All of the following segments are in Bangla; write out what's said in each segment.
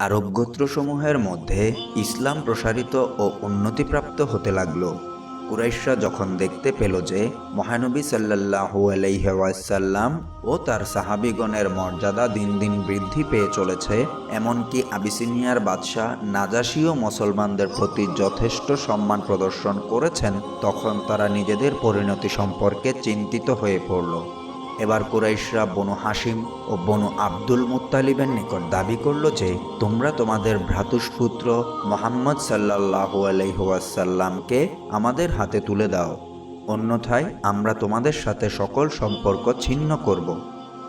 আরব গোত্রসমূহের মধ্যে ইসলাম প্রসারিত ও উন্নতিপ্রাপ্ত হতে লাগল। কুরাইশরা যখন দেখতে পেল যে মহানবী সাল্লাহু আলাইসাল্লাম ও তার সাহাবিগণের মর্যাদা দিন দিন বৃদ্ধি পেয়ে চলেছে, এমনকি আবিসিনিয়ার বাদশাহ নাজাসীয় মুসলমানদের প্রতি যথেষ্ট সম্মান প্রদর্শন করেছেন, তখন তারা নিজেদের পরিণতি সম্পর্কে চিন্তিত হয়ে পড়ল। এবার কুরাইশরা বনু হাসিম ও বনু আব্দুল মুত্তালিবের নিকট দাবি করল যে, তোমরা তোমাদের ভ্রাতুষ্পুত্র মোহাম্মদ সাল্লাহু আলহিহাসাল্লামকে আমাদের হাতে তুলে দাও। অন্যথায় আমরা তোমাদের সাথে সকল সম্পর্ক ছিন্ন করব।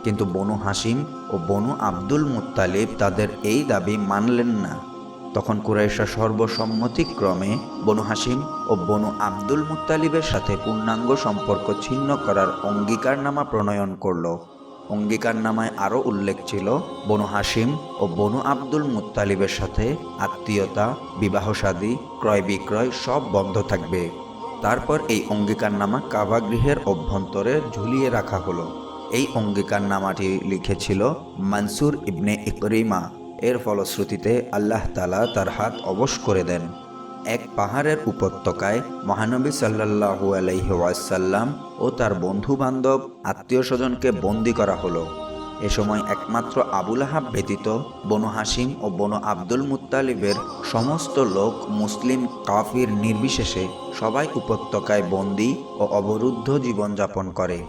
কিন্তু বনু হাসিম ও বনু আব্দুল মুত্তালিব তাদের এই দাবি মানলেন না। তখন কুরাইশা সর্বসম্মতিক্রমে বনু হাসিম ও বনু আব্দুল মুত্তালিবের সাথে পূর্ণাঙ্গ সম্পর্ক ছিন্ন করার অঙ্গীকারনামা প্রণয়ন করল। অঙ্গীকারনামায় আরও উল্লেখ ছিল, বনু হাসিম ও বনু আব্দুল মুত্তালিবের সাথে আত্মীয়তা, বিবাহসাদী ক্রয় বিক্রয় সব বন্ধ থাকবে। তারপর এই অঙ্গীকারনামা কাবাগৃহের অভ্যন্তরে ঝুলিয়ে রাখা হলো। এই অঙ্গীকারনামাটি লিখেছিল মানসুর ইবনে ইকরিমা। এর ফলশ্রুতিতে আল্লাহ তালা তার হাত অবশ করে দেন। এক পাহাড়ের উপত্যকায় মহানবী সাল্লাহু আলহিহাসাল্লাম ও তার বন্ধু বান্ধব আত্মীয় স্বজনকে বন্দি করা হলো। এ সময় একমাত্র আবুল আহাব ব্যতীত বনু হাসিম ও বনু আব্দুল মুত্তালিবের সমস্ত লোক মুসলিম কাফির নির্বিশেষে সবাই উপত্যকায় বন্দি ও অবরুদ্ধ জীবনযাপন করে।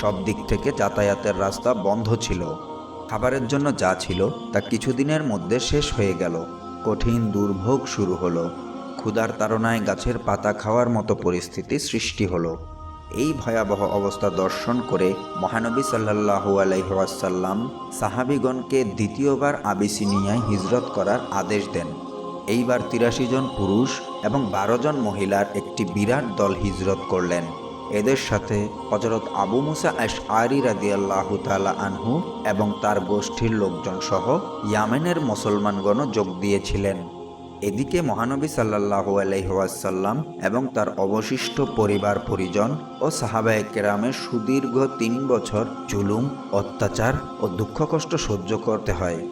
সব দিক থেকে যাতায়াতের রাস্তা বন্ধ ছিল। খাবারের জন্য যা ছিল তা কিছুদিনের মধ্যে শেষ হয়ে গেল। কঠিন দুর্ভোগ শুরু হলো। ক্ষুধার তাড়নায় গাছের পাতা খাওয়ার মতো পরিস্থিতি সৃষ্টি হলো। এই ভয়াবহ অবস্থা দর্শন করে মহানবী সাল্লাহু আলাইসাল্লাম সাহাবিগণকে দ্বিতীয়বার আবিসিনিয়ায় হিজরত করার আদেশ দেন। এইবার তিরাশি জন পুরুষ এবং বারো জন মহিলার একটি বিরাট দল হিজরত করলেন। এদের সাথে হজরত আবু মুসা আশ আরি রাদিয়াল্লাহ তালা আনহু এবং তার গোষ্ঠীর লোকজন সহ ইয়ামেনের মুসলমানগণও যোগ দিয়েছিলেন। এদিকে মহানবী সাল্লাহু আলহিহাসাল্লাম এবং তার অবশিষ্ট পরিবার পরিজন ও সাহাবায় কেরামের সুদীর্ঘ তিন বছর জুলুম, অত্যাচার ও দুঃখ কষ্ট সহ্য করতে হয়।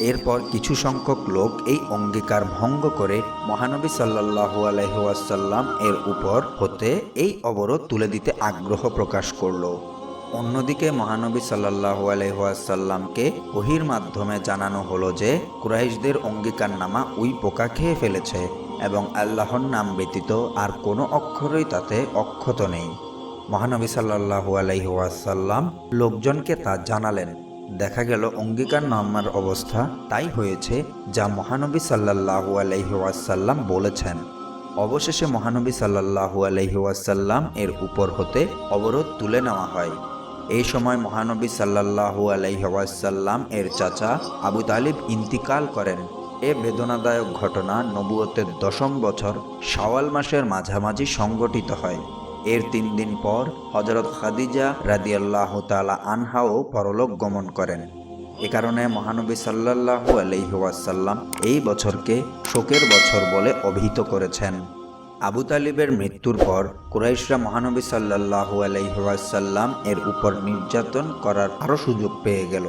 এরপর কিছু সংখ্যক লোক এই অঙ্গীকার ভঙ্গ করে মহানবী সাল্লাহু আলহিহাসাল্লাম এর উপর হতে এই অবরোধ তুলে দিতে আগ্রহ প্রকাশ করল। অন্যদিকে মহানবী সাল্লাহু আলহাসাল্লামকে ওহির মাধ্যমে জানানো হলো যে, কুরাইশদের অঙ্গীকারনামা উই পোকা খেয়ে ফেলেছে এবং আল্লাহর নাম ব্যতীত আর কোনো অক্ষরই তাতে অক্ষত নেই। মহানবী সাল্লাহু আলহিহাসাল্লাম লোকজনকে তা জানালেন। দেখা গেল অঙ্গীকার নামার অবস্থা তাই হয়েছে যা মহানবী সাল্লাহু আলহিহাসাল্লাম বলেছেন। অবশেষে মহানবী সাল্লাহু আলহিহাসাল্লাম এর উপর হতে অবরোধ তুলে নেওয়া হয়। এই সময় মহানবী সাল্লাহু আলাইহাসাল্লাম এর চাচা আবু তালিব ইন্তিকাল করেন। এ বেদনাদায়ক ঘটনা নবুয়তের দশম বছর শাওয়াল মাসের মাঝামাঝি সংগঠিত হয়। এর তিন দিন পর হজরত খাদিজা রাদিয়াল্লাহ তালা আনহাও পরলোক গমন করেন। এ কারণে মহানবী সাল্লাহু আলহিহাসাল্লাম এই বছরকে শোকের বছর বলে অভিহিত করেছেন। আবু তালিবের মৃত্যুর পর কুরাইশরা মহানবী সাল্লাহু আলাইসাল্লাম এর উপর নির্যাতন করার আরও সুযোগ পেয়ে গেল।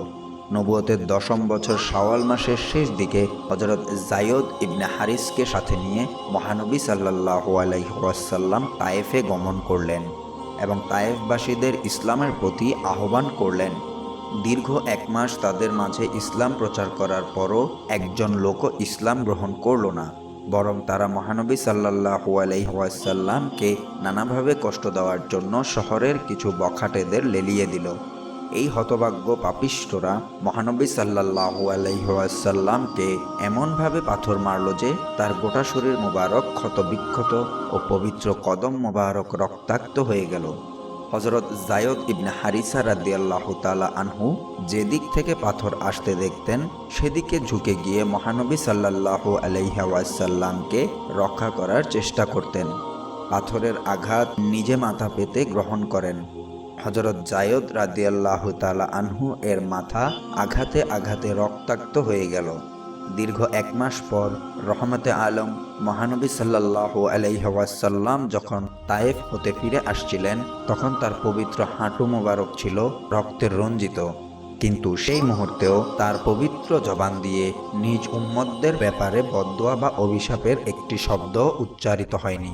নবুয়তের দশম বছর শাওয়াল মাসের শেষ দিকে হজরত জায়দ ইবনে হারিসকে সাথে নিয়ে মহানবী সাল্লাহু আলাইসাল্লাম তায়েফে গমন করলেন এবং তায়েফবাসীদের ইসলামের প্রতি আহ্বান করলেন। দীর্ঘ এক মাস তাদের মাঝে ইসলাম প্রচার করার পরও একজন লোক ইসলাম গ্রহণ করল না, বরং তারা মহানবী সাল্লাহু আলাইসাল্লামকে নানাভাবে কষ্ট দেওয়ার জন্য শহরের কিছু বখাটেদের লেলিয়ে দিল। এই হতভাগ্য পাপিষ্টরা মহানবী সাল্লাহু আলাইসাল্লামকে এমনভাবে পাথর মারল যে তার গোটা শরীর মোবারক, ক্ষতবিক্ষত ও পবিত্র কদম মোবারক রক্তাক্ত হয়ে গেল। হজরত জায়দ ইবনে হারিসা রাদিয়াল্লাহু তালা আনহু যেদিক থেকে পাথর আসতে দেখতেন, সেদিকে ঝুঁকে গিয়ে মহানবী সাল্লাল্লাহু আলাইহাসাল্লামকে রক্ষা করার চেষ্টা করতেন। পাথরের আঘাত নিজে মাথা পেতে গ্রহণ করেন। হজরত জায়দ রাদিয়াল্লাহু তালা আনহু এর মাথা আঘাতে আঘাতে রক্তাক্ত হয়ে গেল। দীর্ঘ এক মাস পর রহমতে আলম মহানবী সাল্লাহু আলাইহাসাল্লাম যখন তায়েফ হতে ফিরে আসছিলেন, তখন তার পবিত্র হাঁটু মোবারক ছিল রক্তের রঞ্জিত। কিন্তু সেই মুহূর্তেও তার পবিত্র জবান দিয়ে নিজ উম্মতদের ব্যাপারে বদোয়া বা অভিশাপের একটি শব্দ উচ্চারিত হয়নি।